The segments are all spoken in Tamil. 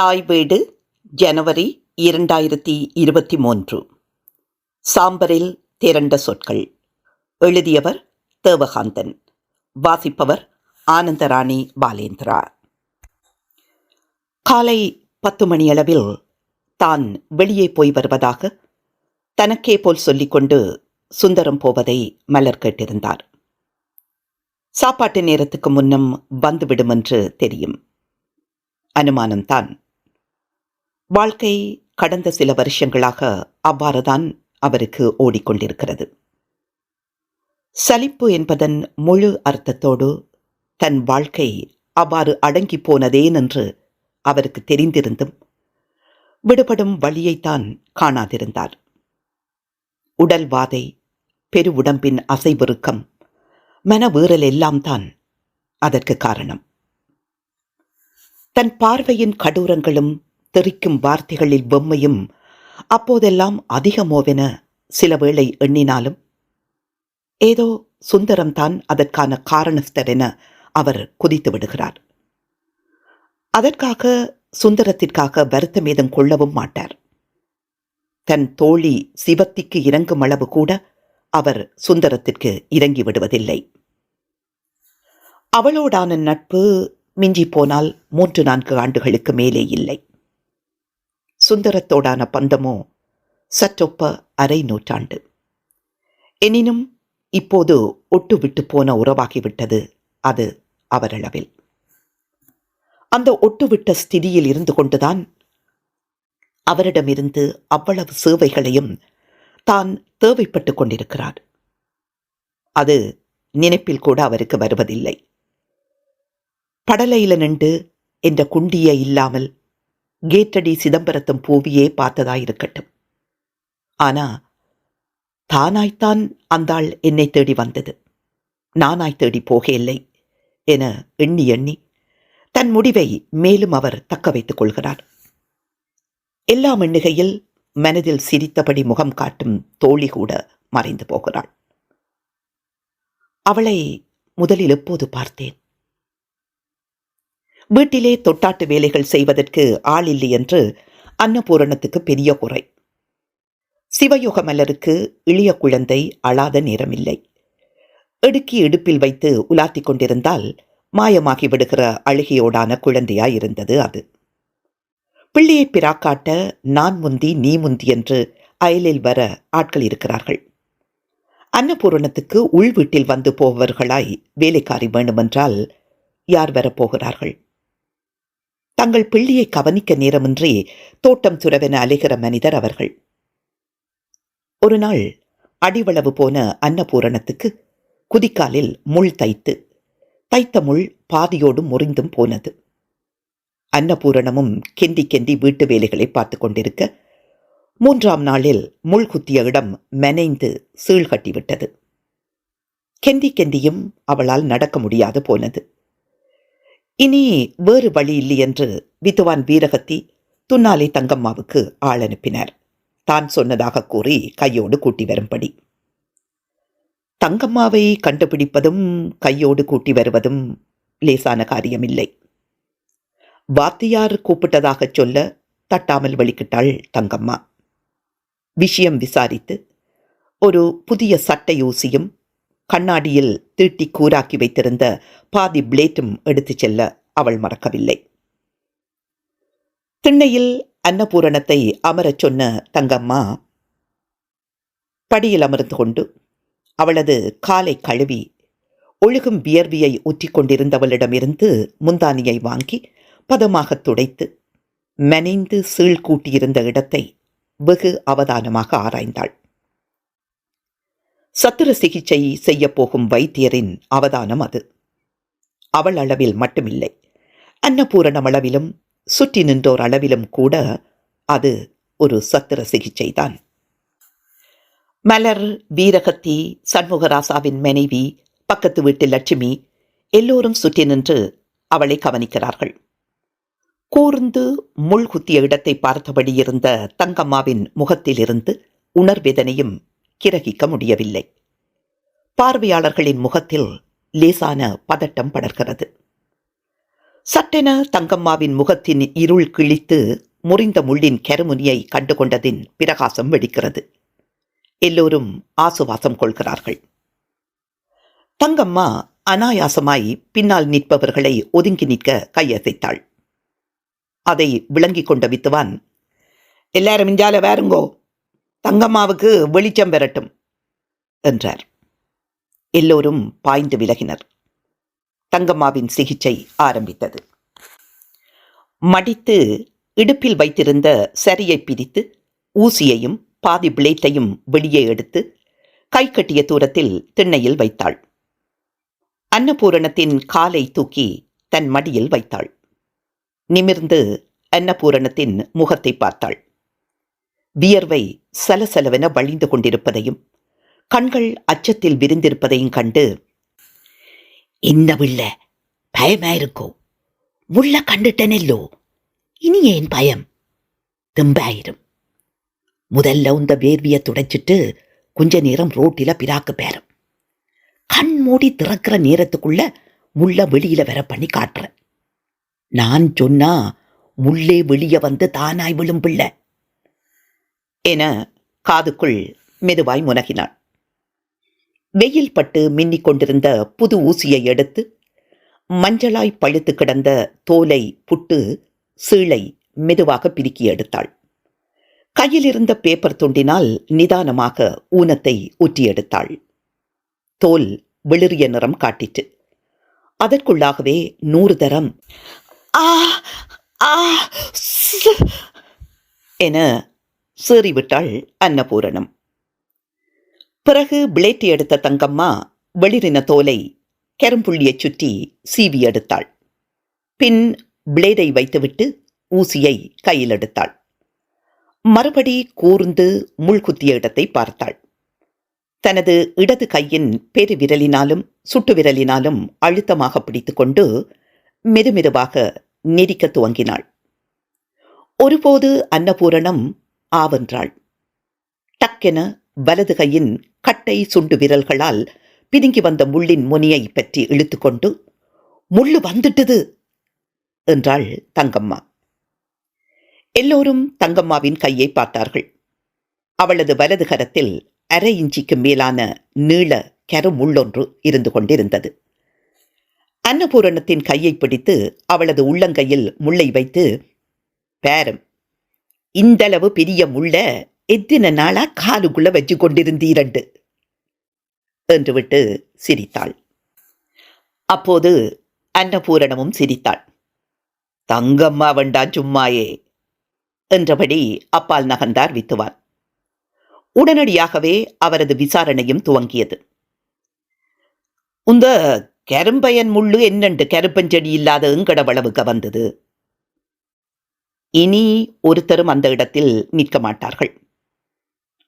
தாய் வீடு ஜனவரி இரண்டாயிரத்தி இருபத்தி மூன்று. சாம்பரில் திரண்ட சொற்கள். எழுதியவர் தேவகாந்தன். வாசிப்பவர் ஆனந்தராணி பாலேந்திரா. காலை பத்து மணியளவில் தான் வெளியே போய் வருவதாக தனக்கே போல் சொல்லிக்கொண்டு சுந்தரம் போவதை மலர் கேட்டிருந்தார். சாப்பாட்டு நேரத்துக்கு முன்னம் வந்துவிடும் என்று தெரியும். அனுமானம்தான் வாழ்க்கை கடந்த சில வருஷங்களாக அவ்வாறுதான் அவருக்கு ஓடிக்கொண்டிருக்கிறது. சலிப்பு என்பதன் முழு அர்த்தத்தோடு தன் வாழ்க்கை அவ்வாறு அடங்கி போனதேன் என்று அவருக்கு தெரிந்திருந்தும் விடுபடும் வழியைத்தான் காணாதிருந்தார். உடல் வாதை பெருவுடம்பின் அசைவிருக்கம் மனவேறல் எல்லாம் தான் அதற்கு காரணம். தன் பார்வையின் கடூரங்களும் தெறிக்கும் வார்த்தைகளில் வெம்மையும் அப்போதெல்லாம் அதிகமோவென சில வேளை எண்ணினாலும் ஏதோ சுந்தரம்தான் அதற்கான காரணஸ்தர் என அவர் குதித்து விடுகிறார். அதற்காக சுந்தரத்திற்காக வருத்தம் ஏதும் கொள்ளவும் மாட்டார். தன் தோழி சிவத்திக்கு இறங்கும் அளவு கூட அவர் சுந்தரத்திற்கு இறங்கி விடுவதில்லை. அவளோடான நட்பு மிஞ்சி போனால் மூன்று நான்கு ஆண்டுகளுக்கு மேலே இல்லை. சுந்தரத்தோடான பந்தமோ சற்றொப்ப அரை நூற்றாண்டு. எனினும் இப்போது ஒட்டு விட்டு போன உறவாகிவிட்டது அது அவரளவில். அந்த ஒட்டுவிட்ட ஸ்திதியில் இருந்து கொண்டுதான் அவரிடமிருந்து அவ்வளவு சேவைகளையும் தான் தேவைப்பட்டு கொண்டிருக்கிறார். அது நினைப்பில் கூட அவருக்கு வருவதில்லை. படலையில நின்று என்ற குண்டிய இல்லாமல் கேட்டடி சிதம்பரத்தம் பூவியே பார்த்ததாயிருக்கட்டும். ஆனா தானாய்த்தான் அந்தாள் என்னை தேடி வந்தது. நானாய் தேடி போகவில்லை என எண்ணி எண்ணி தன் முடிவை மேலும் அவர் தக்க வைத்துக் கொள்கிறார். எல்லாம் எண்ணுகையில் மனதில் சிரித்தபடி முகம் காட்டும் தோழி கூட மறைந்து போகிறாள். அவளை முதலில் எப்போது பார்த்தேன்? வீட்டிலே தொட்டாட்டு வேலைகள் செய்வதற்கு ஆள் இல்லை என்று அன்னபூரணத்துக்கு பெரிய குறை. சிவயோக மலருக்கு இளைய குழந்தை அழாத நேரமில்லை. இடுக்கி இடுப்பில் வைத்து உலாத்தி கொண்டிருந்தால் மாயமாகி விடுகிற அழுகையோடான குழந்தையாயிருந்தது அது. பிள்ளையை பிராக்காட்ட நான் முந்தி நீ முந்தி என்று அயலில் வர ஆட்கள் இருக்கிறார்கள். அன்னபூரணத்துக்கு உள் வீட்டில் வந்து போவர்களாய் வேலைக்காரி வேண்டுமென்றால் யார் வரப்போகிறார்கள்? தங்கள் பிள்ளையை கவனிக்க நேரமின்றி தோட்டம் துறவென அலைகிற மனிதர் அவர்கள். ஒரு நாள் அடிவளவு போன அன்னபூரணத்துக்கு குதிக்காலில் முள் தைத்து தைத்த முள் பாதியோடும் முறிந்தும் போனது. அன்னபூரணமும் கெந்தி கெந்தி வீட்டு வேலைகளை பார்த்து கொண்டிருக்க மூன்றாம் நாளில் முள் குத்திய இடம் மெனைந்து சீழ்கட்டிவிட்டது கெந்தி கெந்தியும் அவளால் நடக்க முடியாது போனது. இனி வேறு வழி இல்லை என்று வித்துவான் வீரகத்தி துன்னாலை தங்கம்மாவுக்கு ஆள் அனுப்பினார். தான் சொன்னதாக கூறி கையோடு கூட்டி வரும்படி. தங்கம்மாவை கண்டுபிடிப்பதும் கையோடு கூட்டி வருவதும் லேசான காரியமில்லை. வாத்தியார் கூப்பிட்டதாகச் சொல்ல தட்டாமல் வெளிக்கிட்டாள் தங்கம்மா. விஷயம் விசாரித்து ஒரு புதிய சட்டை ஊசியும் கண்ணாடியில் தீட்டி கூராக்கி வைத்திருந்த பாதி பிளேட்டும் எடுத்துச் செல்ல அவள் மறக்கவில்லை. திண்ணையில் அன்னபூரணத்தை அமரச் சொன்ன தங்கம்மா படியில் அமர்ந்து கொண்டு அவளது காலை கழுவி ஒழுகும் வியர்வியை ஊற்றிக் கொண்டிருந்தவளிடமிருந்து முந்தானியை வாங்கி பதமாக துடைத்து மெனைந்து சீழ் கூட்டியிருந்த இடத்தை வெகு அவதானமாக ஆராய்ந்தாள். சத்திர சிகிச்சை செய்யப் போகும் வைத்தியரின் அவதானம் அது. அவள் அளவில் மட்டுமில்லை. அன்னபூரணம் அளவிலும் சுற்றி நின்றோர் அளவிலும் கூட அது ஒரு சத்திர சிகிச்சைதான். மலர் வீரகத்தி சண்முகராசாவின் மனைவி பக்கத்து வீட்டு லட்சுமி எல்லோரும் சுற்றி நின்று அவளை கவனிக்கிறார்கள். கூர்ந்து முள் குத்திய இடத்தை பார்த்தபடி இருந்த தங்கம்மாவின் முகத்திலிருந்து உணர்வேதனையும் கிரகிக்க முடியவில்லை. பார்வையாளர்களின் முகத்தில் லேசான பதட்டம் படர்கிறது. சட்டென தங்கம்மாவின் முகத்தின் இருள் கிழித்து முறிந்த முள்ளின் கருமுனியை கண்டுகொண்டதின் பிரகாசம் வெடிக்கிறது. எல்லோரும் ஆசுவாசம் கொள்கிறார்கள். தங்கம்மா அனாயாசமாய் பின்னால் நிற்பவர்களை ஒதுங்கி நிற்க கையசைத்தாள். அதை விளங்கிக் கொண்ட வித்துவான் எல்லாரும் இஞ்சால வேறுங்கோ தங்கம்மாவுக்கு வெளிச்சம் பெறட்டும் என்றார். எல்லோரும் பாய்ந்து விலகினர். தங்கம்மாவின் சிகிச்சை ஆரம்பித்தது. மடித்து இடுப்பில் வைத்திருந்த சரியை பிரித்து ஊசியையும் பாதி பிளேட்டையும் வெளியே எடுத்து கை கட்டிய தூரத்தில் திண்ணையில் வைத்தாள். அன்னபூரணத்தின் காலை தூக்கி தன் மடியில் வைத்தாள். நிமிர்ந்து அன்னபூரணத்தின் முகத்தை பார்த்தாள். வியர்வை சலசலவென வழிந்து கொண்டிருப்பதையும் கண்கள் அச்சத்தில் விரிந்திருப்பதையும் கண்டு இந்த பிள்ள பயமாயிருக்கோ முள்ள கண்டுட்டனெல்லோ? இனி ஏன் பயம்? திம்பாயிரும். முதல்ல உந்த வேர்வியை துடைச்சிட்டு கொஞ்ச நேரம் ரோட்டில பிராக்கு பேரும். கண் மூடி திறக்கிற நேரத்துக்குள்ள முள்ள வெளியில வர பண்ணி காட்டுறேன். நான் சொன்னா முள்ளே வெளியே வந்து தானாய் விழும் பிள்ளை என காதுக்குள் மெதுவாய் முனகினாள். வெயில் பட்டு மின்னிக் கொண்டிருந்த புது ஊசியை எடுத்து மஞ்சளாய் பழுத்து கிடந்த தோலை புட்டு சீளை மெதுவாக பிரிக்கி எடுத்தாள். கையில் இருந்த பேப்பர் துண்டினால் நிதானமாக ஊனத்தை ஊற்றி எடுத்தாள். தோல் வெளிறிய நிறம் காட்டிற்று. அதற்குள்ளாகவே நூறு தரம் ஆ ஆ ஸ் என சீறிவிட்டாள் அன்னபூரணம். பிறகு பிளேட்டி எடுத்த தங்கம்மா வெளிரின தோலை கரும்புள்ளியைச் சுற்றி சீவி எடுத்தாள். பின் பிளேடை வைத்துவிட்டு ஊசியை கையில் எடுத்தாள். மறுபடி கூர்ந்து முள்குத்திய இடத்தை பார்த்தாள். தனது இடது கையின் பெரு விரலினாலும் சுட்டு விரலினாலும் அழுத்தமாக பிடித்துக்கொண்டு மெதுமெதுவாக நெரிக்க துவங்கினாள். ஒருபோது அன்னபூரணம் ஆவென்றாள். டக்கென வலது கையின் கட்டை சுண்டு விரல்களால் பிதுங்கி வந்த முள்ளின் முனியை பற்றி இழுத்துக்கொண்டு முள்ளு வந்துட்டது! என்றாள் தங்கம்மா. எல்லோரும் தங்கம்மாவின் கையை பார்த்தார்கள். அவளது வலது கரத்தில் அரை இஞ்சிக்கு மேலான நீள கருமுள்ளொன்று இருந்து கொண்டிருந்தது. அன்னபூரணத்தின் கையை பிடித்து அவளது உள்ளங்கையில் முள்ளை வைத்து பேரம் இந்தளவு பெரிய முள்ள எத்தனை நாளா காலுக்குள்ள வச்சு கொண்டிருந்தீரண்டு? என்று விட்டு சிரித்தாள். அப்போது அன்னபூரணமும் சிரித்தாள். தங்கம்மா வேண்டா சும்மாயே! என்றபடி அப்பால் நகர்ந்தார் வித்துவான். உடனடியாகவே அவரது விசாரணையும் துவங்கியது. உந்த கரும்பயன் முள்ளு என்னண்டு? கருப்பஞ்செடி இல்லாத எங்கடவளவுக்கு வந்தது? இனி ஒருத்தரும் அந்த இடத்தில் நிற்க மாட்டார்கள்.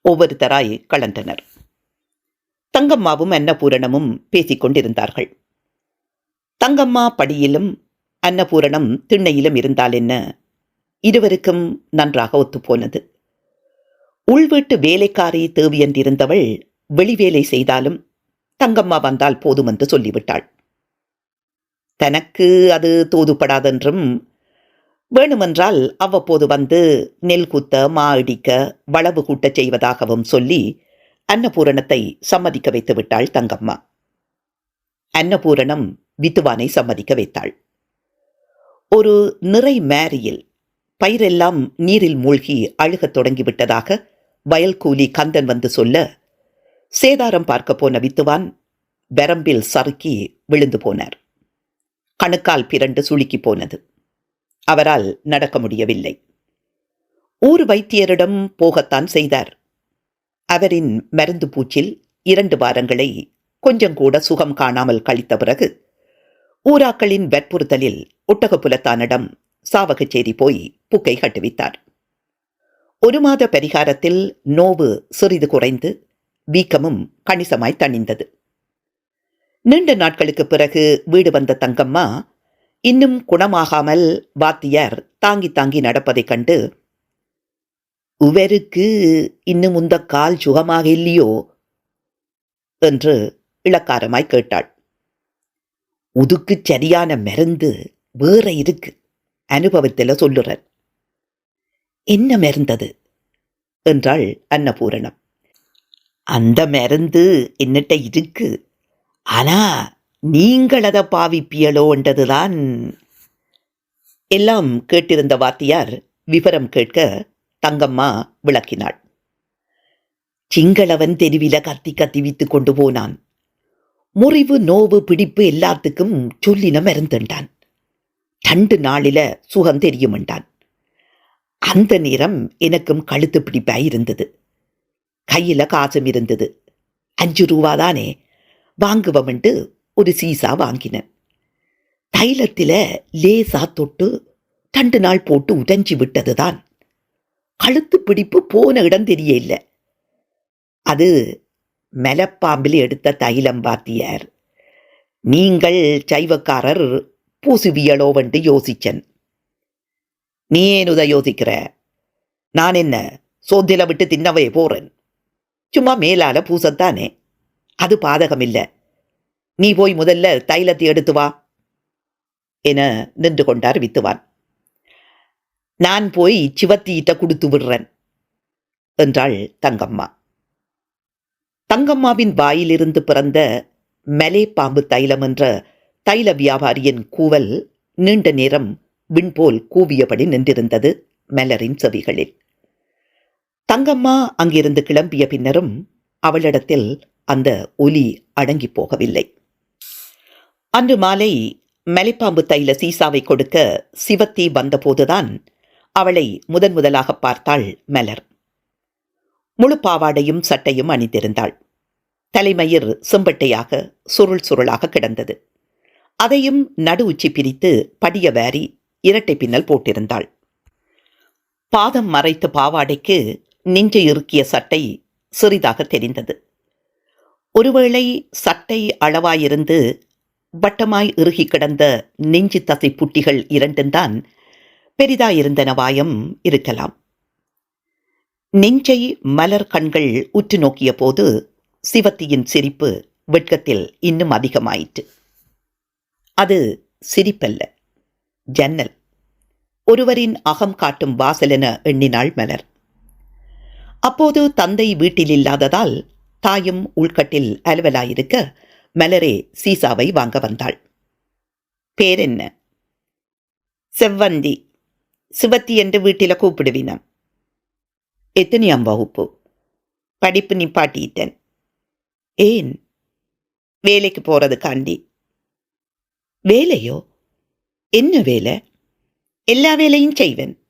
ஒவ்வொருத்தராய் கலந்தனர். தங்கம்மாவும் அன்னபூரணமும் பேசிக் கொண்டிருந்தார்கள். தங்கம்மா படியிலும் அன்னபூரணம் திண்ணையிலும் இருந்தால் என்ன? இருவருக்கும் நன்றாக ஒத்துப்போனது. உள்வீட்டு வேலைக்காரி தேவியன்றிருந்தவள் வெளிவேலை செய்தாலும் தங்கம்மா வந்தால் போதும் என்று சொல்லிவிட்டாள். தனக்கு அது தோதுபடாதென்றும் வேணுமென்றால் அவ்வப்போது வந்து நெல் குத்த மா இடிக்க வளவு கூட்டச் செய்வதாகவும் சொல்லி அன்னபூரணத்தை சம்மதிக்க வைத்து விட்டாள் தங்கம்மா. அன்னபூரணம் வித்துவானை சம்மதிக்க வைத்தாள். ஒரு நிறை மேரியில் பயிரெல்லாம் நீரில் மூழ்கி அழுகத் தொடங்கிவிட்டதாக வயல்கூலி கந்தன் வந்து சொல்ல சேதாரம் பார்க்க போன வித்துவான் பெரம்பில் சறுக்கி விழுந்து போனார். கணுக்கால் பிறண்டு சுளுக்கி போனது. அவரால் நடக்க முடியவில்லை. ஊர் வைத்தியரிடம் போகத்தான் செய்தார். அவரின் மருந்து பூச்சில் இரண்டு வாரங்களை கொஞ்சம் கூட சுகம் காணாமல் கழித்த பிறகு ஊராக்களின் வற்புறுத்தலில் ஒட்டகப்புலத்தானிடம் சாவகச்சேரி போய் புக்கை கட்டுவித்தார். ஒரு மாத பரிகாரத்தில் நோவு சிறிது குறைந்து வீக்கமும் கணிசமாய் தணிந்தது. நீண்ட நாட்களுக்கு பிறகு வீடு வந்த தங்கம்மா இன்னும் குணமாகாமல் வாத்தியார் தாங்கி தாங்கி நடப்பதைக் கண்டு உவருக்கு இன்னும் உந்த கால் சுகமாக இல்லையோ? என்று இளக்காரமாய் கேட்டாள். உதுக்கு சரியான மருந்து வேற இருக்கு அனுபவத்தில் சொல்லுறேன் என்ன மருந்தது? என்றாள் அன்னபூரணம். அந்த மருந்து என்னட்ட இருக்கு. ஆனா நீங்கள் அதை பாவிப்பியலோ என்றதுதான். எல்லாம் கேட்டிருந்த வாத்தியார் விவரம் கேட்க தங்கம்மா விளக்கினாள். சிங்களவன் தெருவில கத்தி கத்தி வித்து கொண்டு போனான். முறிவு நோவு பிடிப்பு எல்லாத்துக்கும் சொல்லின மருந்துண்டான். ரெண்டு நாளில சுகம் தெரியுமெண்டான் அந்த நேரம் எனக்கும் கழுத்து பிடிப்பாய் இருந்தது கையில காசும் இருந்தது. அஞ்சு ரூபா தானே வாங்குவமெண்டு ஒரு சீசா வாங்கினேன். தைலத்தில லேசா தொட்டு ரெண்டு நாள் போட்டு உடைஞ்சி விட்டதுதான். கழுத்து பிடிப்பு போன இடம் தெரிய இல்லை அது மெலப்பாம்பில் எடுத்த தைலம் பாத்தியார் நீங்கள் சைவக்காரர் பூசுவியலோவென்று யோசிச்சன். நீ ஏன் உத யோசிக்கிற? நான் என்ன சோத்தில விட்டு தின்னவே போறேன்? சும்மா மேலால பூசத்தானே? அது பாதகமில்லை. நீ போய் முதல்ல தைலத்தை எடுத்து வா என நின்று கொண்டார் வித்துவான். நான் போய் சிவத்தீட்ட கொடுத்து விடுறேன் என்றாள் தங்கம்மா. தங்கம்மாவின் வாயிலிருந்து பிறந்த மெலே பாம்பு தைலம் என்ற தைல வியாபாரியின் கூவல் நீண்ட நேரம் விண்போல் கூவியபடி நின்றிருந்தது மெலரின் செவிகளில். தங்கம்மா அங்கிருந்து கிளம்பிய பின்னரும் அவளிடத்தில் அந்த ஒலி அடங்கி போகவில்லை. அன்று மாலை மலைப்பாம்பு தைல சீசாவை கொடுக்க சிவத்தி வந்தபோதுதான் அவளை முதன் முதலாக பார்த்தாள் மலர். முழு பாவாடையும் சட்டையும் அணிந்திருந்தாள். தலைமயிர் செம்பட்டையாக சுருள் சுருளாக கிடந்தது. அதையும் நடு உச்சி பிரித்து படிய வாரி இரட்டை பின்னல் போட்டிருந்தாள். பாதம் மறைத்த பாவாடைக்கு நெஞ்சை இறுக்கிய சட்டை சிறிதாக தெரிந்தது. ஒருவேளை சட்டை அளவாயிருந்து வட்டமாய் இறுகி கிடந்த நெஞ்சு தசை புட்டிகள் இரண்டும்தான் பெரிதாயிருந்தன வாயம் இருக்கலாம். நெஞ்சை மலர் கண்கள் உற்று நோக்கிய போது சிவத்தியின் சிரிப்பு வெட்கத்தில் இன்னும் அதிகமாயிற்று. அது சிரிப்பல்ல ஜன்னல். ஒருவரின் அகம் காட்டும் வாசலென எண்ணினாள் மலர். அப்போது தந்தை வீட்டில் இல்லாததால் தாயும் உள்கட்டில் அலுவலாயிருக்க மலரே சீசாவை வாங்க வந்தாள். பேரென்ன? செவ்வந்தி சிவத்தி என்று வீட்டில கூப்பிடுவினம். எத்தனையாம் வகுப்பு? படிப்பு நிப்பாட்டிட்டேன். ஏன்? வேலைக்கு போறதுக்காண்டி. வேலையோ? என்ன வேலை? எல்லா வேலையும் செய்வேன்.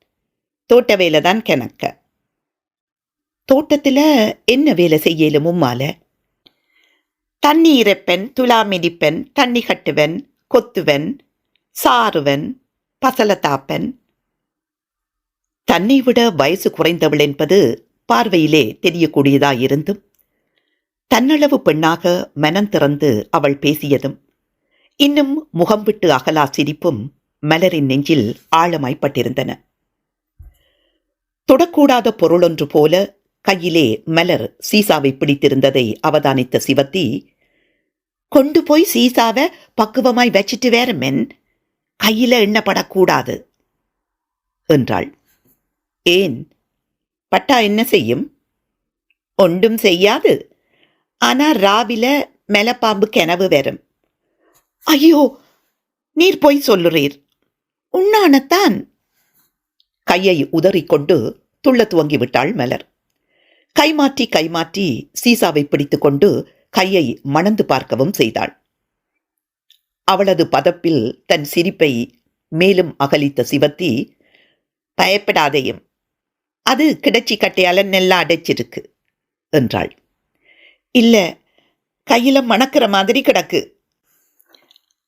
தோட்ட வேலை தான் கணக்க. தோட்டத்தில் என்ன வேலை செய்யலும் உம்மால? தண்ணி இறைப்பன் துலா மிதிப்பெண் தண்ணி கட்டுவன் கொத்துவன் சாறுவன் பசலதாப்பன் தன்னை விட வயசு குறைந்தவள் என்பது பார்வையிலே தெரியக்கூடியதாயிருந்தும் தன்னளவு பெண்ணாக மனம் திறந்து அவள் பேசியதும் இன்னும் முகம் விட்டு அகலா சிரிப்பும் மலரின் நெஞ்சில் ஆழமாய்ப்பட்டிருந்தன. தொடக்கூடாத பொருளொன்று போல கையிலே மலர் சீசாவை பிடித்திருந்ததை அவதானித்த சிவத்தி கொண்டு போய் சீசாவை பக்குவமாய் வச்சிட்டு வேற மென். கையில எண்ணப்படக்கூடாது. என்றாள். ஏன்? பட்டா என்ன செய்யும்? ஒன்றும் செய்யாது. ஆனா ராவில மெலப்பாம்பு கெனவு வரும் ஐயோ! நீர் போய் சொல்லுறீர். உண்ணானத்தான். கையை உதறிக்கொண்டு துள்ள துவங்கி விட்டாள் மலர். கைமாற்றி கைமாற்றி சீசாவை பிடித்துக்கொண்டு கையை மணந்து பார்க்கவும் செய்தாள். அவளது பதப்பில் தன் சிரிப்பை மேலும் அகலித்த சிவத்தி பயப்படாதையும் அது கிடைச்சி கட்டையால நெல்லா அடைச்சிருக்கு என்றாள். இல்ல கையில மணக்கிற மாதிரி கிடக்கு.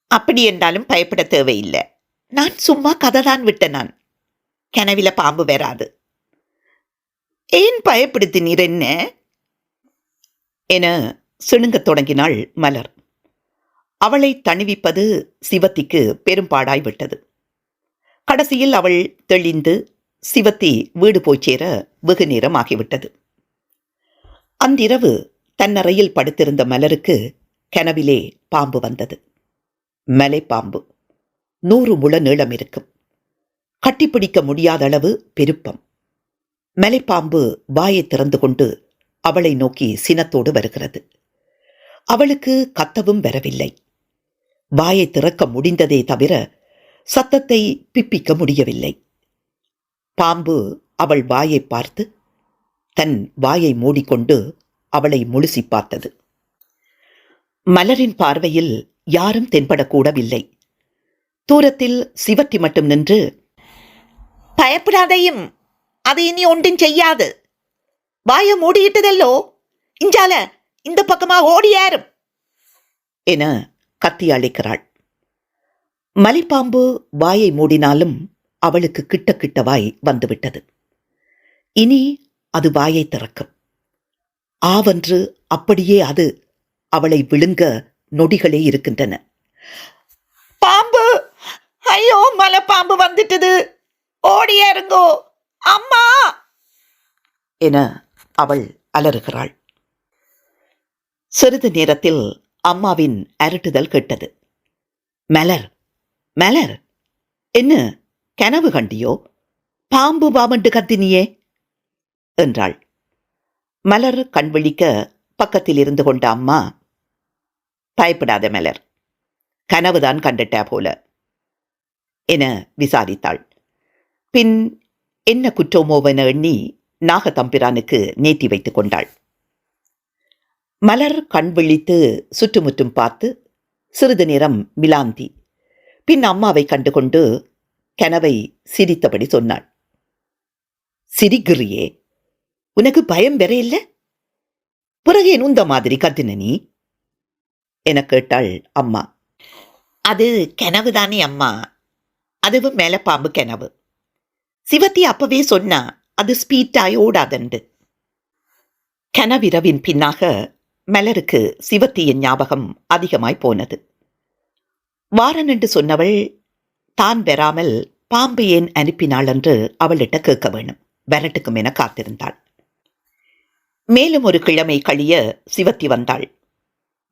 அப்படி என்றாலும் பயப்பட தேவையில்லை. நான் சும்மா கதை தான் விட்டேன் நான். கனவில பாம்பு வராது. ஏன் பயப்படுத்தினீர் என்ன? என சிணுங்கத் தொடங்கினாள் மலர். அவளை தணிவிப்பது சிவத்திக்கு பெரும்பாடாய் விட்டது. கடைசியில் அவள் தெளிந்து சிவத்தி வீடு போய் சேர வெகு நேரம் ஆகிவிட்டது. அன்றிரவு தன்னறையில் படுத்திருந்த மலருக்கு கனவிலே பாம்பு வந்தது. மலைப்பாம்பு நூறு முழ நீளம் இருக்கும். கட்டிப்பிடிக்க முடியாத அளவு பெருப்பம். மலைப்பாம்பு வாயை திறந்து கொண்டு அவளை நோக்கி சினத்தோடு வருகிறது. அவளுக்கு கத்தவும் வரவில்லை. வாயை திறக்க முடிந்ததே தவிர சத்தத்தை பிப்பிக்க முடியவில்லை. பாம்பு அவள் வாயை பார்த்து தன் வாயை மூடிக்கொண்டு அவளை முழுசி பார்த்தது. மலரின் பார்வையில் யாரும் தென்படக்கூடவில்லை. தூரத்தில் சிவத்தி மட்டும் நின்று பயப்படாதையும் அது இனி ஒன்றும் செய்யாது. வாயை மூடியிட்டதல்லோ? இஞ்சால இந்த பக்கமா ஓடியாரும் என கத்தி அழைக்கிறாள். மலைப்பாம்பு வாயை மூடினாலும் அவளுக்கு கிட்ட கிட்ட வாய் வந்துவிட்டது. இனி அது வாயை திறக்கும். ஆவென்று அப்படியே அது அவளை விழுங்க நொடிகளே இருக்கின்றன. பாம்பு! ஐயோ மலைப்பாம்பு வந்துட்டது. ஓடியாருங்கோ அம்மா! என அவள் அலறுகிறாள். சிறிது நேரத்தில் அம்மாவின் அரட்டுதல் கேட்டது. மலர் மலர் என்ன கனவு கண்டியோ? பாம்பு பாம்பண்டு கத்தினியே? என்றாள். மலர் கண் விழிக்க பக்கத்தில் இருந்து கொண்ட அம்மா பயப்படாத மலர் கனவுதான் கண்டுட்டா போல என விசாரித்தாள். பின் என்ன குற்றமோவென எண்ணி நாகதம்பிரானுக்கு நேத்தி வைத்துக் கொண்டாள். மலர் கண் விழித்து சுற்றுமுற்றும் பார்த்து சிறிது நேரம் மிலாந்தி. பின் அம்மாவை கண்டுகொண்டு கனவை சிரித்தபடி சொன்னாள். சிரிக்கிறியே உனக்கு பயம் வேற இல்ல? பிறகு ஏன் உந்த மாதிரி கத்தின நீ? என கேட்டாள் அம்மா. அது கனவுதானே அம்மா. அதுவும் மேல பாம்பு கனவு. சிவத்தி அப்பவே சொன்னா அது ஸ்பீட்டாய் ஓடாதண்டு. கனவிரவின் பின்னாக மலருக்கு சிவத்தியின் ஞாபகம் அதிகமாய் போனது. வாரன் என்று சொன்னவள் தான் பெறாமல் பாம்பு ஏன் அனுப்பினாள் என்று அவளிட்ட கேட்க வேணும். வரட்டுக்கும் என காத்திருந்தாள். மேலும் ஒரு கிழமை கழிய சிவத்தி வந்தாள்.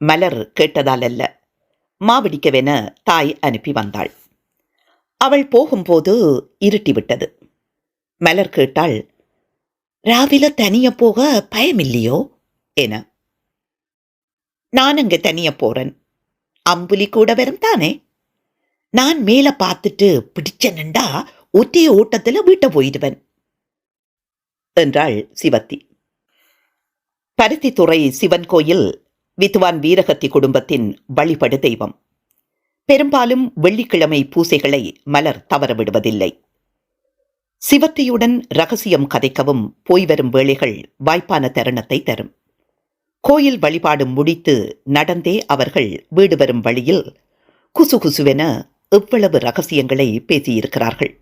மலர் கேட்டதால் அல்ல மாவடிக்கவென தாய் அனுப்பி வந்தாள். அவள் போகும்போது இருட்டிவிட்டது மலர் கேட்டாள் ராவில தனிய போக பயமில்லையோ? என. நான் அங்க தனிய போறேன். அம்புலி கூட வரும் தானே? நான் மேல பார்த்துட்டு பிடிச்சனண்டா ஒற்றை ஓட்டத்துல வீட்டை போயிடுவேன். என்றாள் சிவத்தி. பருத்தித்துறை சிவன் கோயில் வித்வான் வீரகத்தி குடும்பத்தின் வழிபடு தெய்வம். பெரும்பாலும் வெள்ளிக்கிழமை பூசைகளை மலர் தவறவிடுவதில்லை. சிவத்தியுடன் ரகசியம் கதைக்கவும் போய் வரும் வேளைகள் வாய்ப்பான தருணத்தை தரும். கோயில் வழிபாடு முடித்து நடந்தே அவர்கள் வீடு வரும் வழியில் குசுகுசுவென எவ்வளவு ரகசியங்களை பேசியிருக்கிறார்கள்.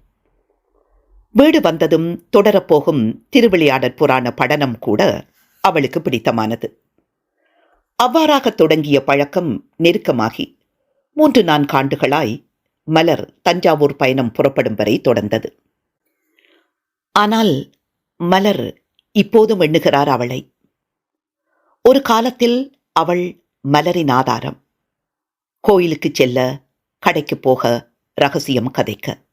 வீடு வந்ததும் தொடரப்போகும் திருவிளையாடற் புராண படனம் கூட அவளுக்கு பிடித்தமானது. அவ்வாறாக தொடங்கிய பழக்கம் நெருக்கமாகி மூன்று நான்கு ஆண்டுகளாய் மலர் தஞ்சாவூர் பயணம் புறப்படும் வரை தொடர்ந்தது. ஆனால் மலர் இப்போதும் எண்ணுகிறார் அவளை. ஒரு காலத்தில் அவள் மலரின் ஆதாரம். கோயிலுக்கு செல்ல கடைக்கு போக ரகசியம் கதைக்க.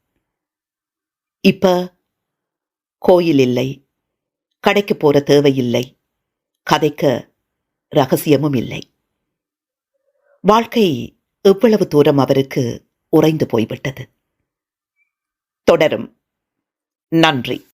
இப்ப கோயில் இல்லை கடைக்கு போற தேவையில்லை கதைக்க ரகசியமும் இல்லை. வாழ்க்கை எவ்வளவு தூரம் அவருக்கு உறைந்து போய்விட்டது? தொடரும். நன்றி.